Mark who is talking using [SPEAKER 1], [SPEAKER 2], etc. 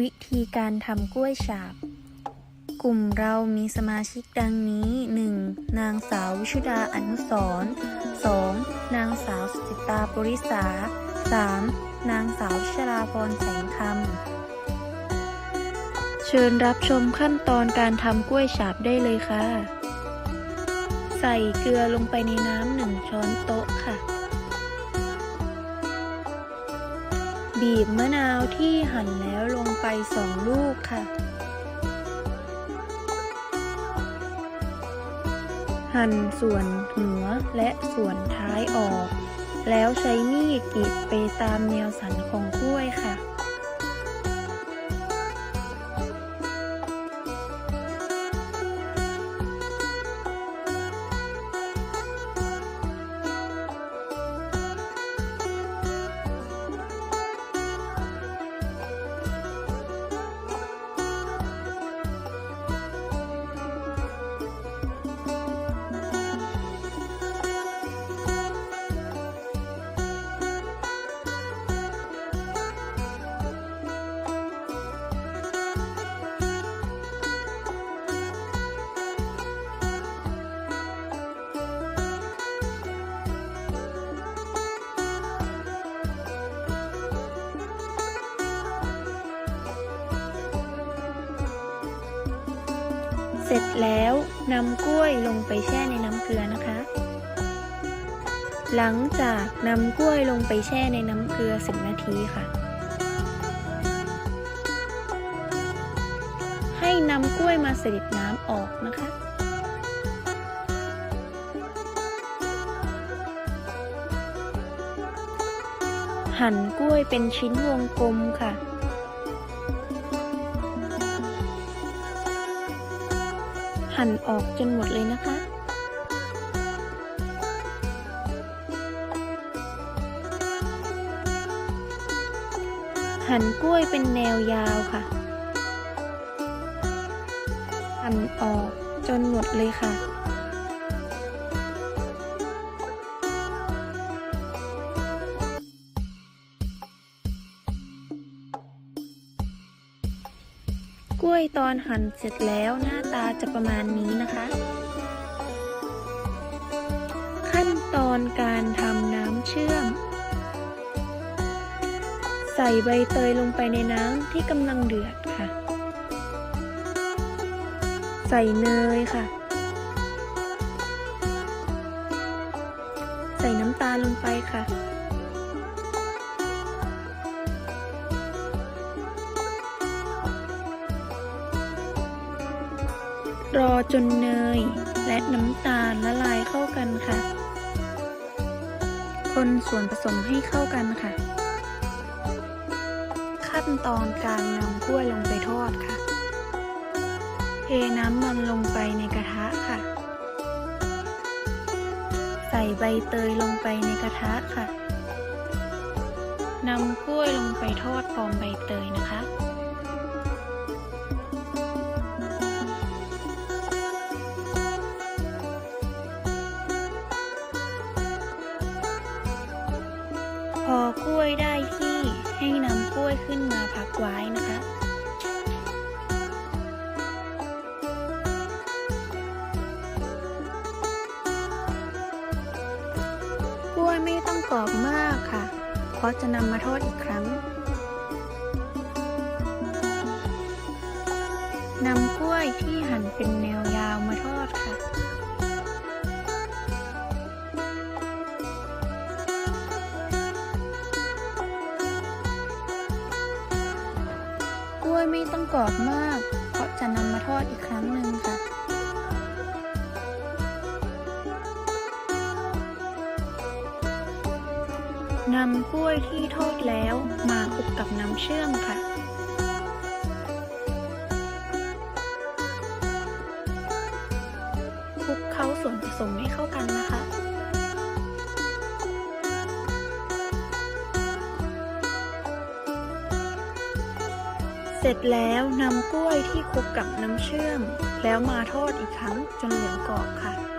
[SPEAKER 1] วิธีการทำกล้วยฉาบ กลุ่มเรามีสมาชิกดังนี้ 1. นางสาววิชุดาอนุสร 2. นางสาวสุจิตาปุริสา 3. นางสาวชลาพรแสงคำ เชิญรับชมขั้นตอนการทำกล้วยฉาบได้เลยค่ะ ใส่เกลือลงไปในน้ำหนึ่งช้อนโต๊ะค่ะ บีบมะนาวที่หั่นแล้วลงไปสองลูกค่ะ หั่นส่วนหัวและส่วนท้ายออก แล้วใช้มีดกรีดไปตามแนวสันของกล้วยค่ะ เสร็จแล้วนำกล้วยลงไปแช่ในน้ำเกลือนะคะ หลังจากนำกล้วยลงไปแช่ในน้ำเกลือสิบนาทีค่ะ ให้นำกล้วยมาสดิดน้ำออกนะคะหั่นกล้วยเป็นชิ้นวงกลมค่ะ หั่นออกจนหมดเลยนะคะ หั่นกล้วยเป็นแนวยาวค่ะ หั่นออกจนหมดเลยค่ะ กล้วยตอนหั่นเสร็จแล้วหน้าตาจะประมาณนี้นะคะ ขั้นตอนการทำน้ำเชื่อม ใส่ใบเตยลงไปในน้ำที่กำลังเดือดค่ะ ใส่เนยค่ะ ใส่น้ำตาลลงไปค่ะ รอจนเนย และน้ำตาลละลายเข้ากันค่ะ คนส่วนผสมให้เข้ากันค่ะ ขั้นตอนการนำกล้วยลงไปทอดค่ะ เทน้ำมันลงไปในกระทะค่ะ ใส่ใบเตยลงไปในกระทะค่ะนำกล้วยลงไปทอดพร้อมใบเตยนะคะ พอกล้วยได้ที่ให้นำกล้วยขึ้นมาพักไว้นะคะ กล้วยไม่ต้องกรอบมากค่ะ เพราะจะนำมาทอดอีกครั้งนำกล้วยที่หั่นเป็นแนวย ล้วยไม่ต้องกรอบมาก เพราะจะนำมาทอดอีกครั้งหนึ่งค่ะ นำกล้วยที่ทอดแล้วมาคลุกกับน้ำเชื่อมค่ะคลุกเคล้าส่วนผสมให้เข้ากันนะคะ ร็จแล้วนำกล้วยที่คลุกกับน้ำเชื่อม แล้วมาทอดอีกครั้งจนเหลืองกรอบค่ะ